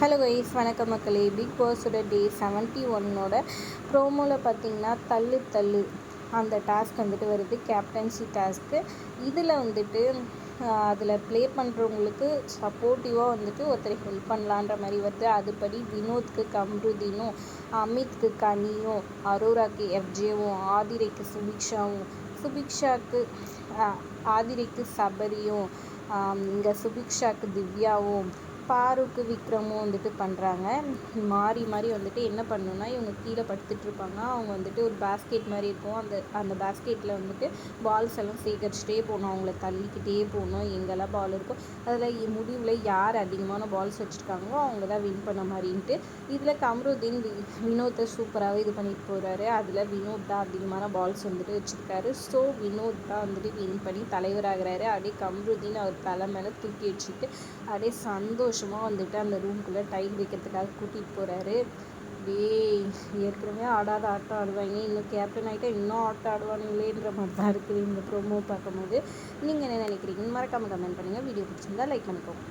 Hello guys வணக்கம் மக்களே. Big பாஸோட டே seventy ஒன்னோட ப்ரோமோவில் பார்த்தீங்கன்னா தள்ளு தள்ளு அந்த டாஸ்க் வந்துட்டு வருது கேப்டன்சி டாஸ்க்கு இதில் வந்துட்டு அதில் ப்ளே பண்ணுறவங்களுக்கு சப்போர்ட்டிவாக வந்துட்டு ஒருத்தர் ஹெல்ப் பண்ணலான்ற மாதிரி வருது. அதுபடி வினோத்க்கு கம்ருதீனும் அமித்க்கு கனியும் அரோராக்கு எஃப்ஜேவும் ஆதிரைக்கு சுபிக்ஷாவும் சுபிக்ஷாக்கு ஆதிரைக்கு சபரியும் இங்கே சுபிக்ஷாக்கு திவ்யாவும் பாருக்கு விக்ரமும் வந்துட்டு பண்ணுறாங்க மாறி மாறி வந்துட்டு என்ன பண்ணணுன்னா இவங்க கீழே படுத்துட்ருப்பாங்க அவங்க வந்துட்டு ஒரு பேஸ்கெட் மாதிரி இருக்கும். அந்த அந்த பேஸ்கெட்டில் வந்துட்டு பால்ஸ் எல்லாம் சேகரிச்சிட்டே போகணும். அவங்கள தள்ளிக்கிட்டே போகணும். எங்கெல்லாம் பால் இருக்கோ அதில் முடிவில் யார் அதிகமான பால்ஸ் வச்சுருக்காங்களோ அவங்க தான் வின் பண்ண மாதிரின்ட்டு இதில் கம்ருதீன் வி வினோத்தை சூப்பராகவே இது பண்ணிட்டு போகிறாரு அதில் வினோத் தான் அதிகமான பால்ஸ் வந்துட்டு வச்சுருக்காரு. ஸோ வினோத் தான் வந்துட்டு வின் பண்ணி தலைவராகிறாரு. அப்படியே கம்ருதீன் அவர் தலை மேலே தூக்கி வச்சுட்டு அப்படியே சந்தோஷம் சந்தோஷமாக வந்துட்டு அந்த ரூம்குள்ளே டைல் வைக்கிறதுக்காக கூட்டிகிட்டு போகிறாரு டேய் ஏற்கனவே ஆடாத ஆட்டம் ஆடுவாங்க. இன்னும் கேப்டன் ஆகிட்டா இன்னும் ஆட்டம் ஆடுவானுங்களேன்ற மாதிரி தான் இருக்குது இந்த ப்ரோமோ பார்க்கும்போது. நீங்கள் என்ன நினைக்கிறீங்கன்னு மறக்காமல் கமெண்ட் பண்ணுங்கள் வீடியோ பிடிச்சிருந்தா லைக் பண்ணிக்கோங்க.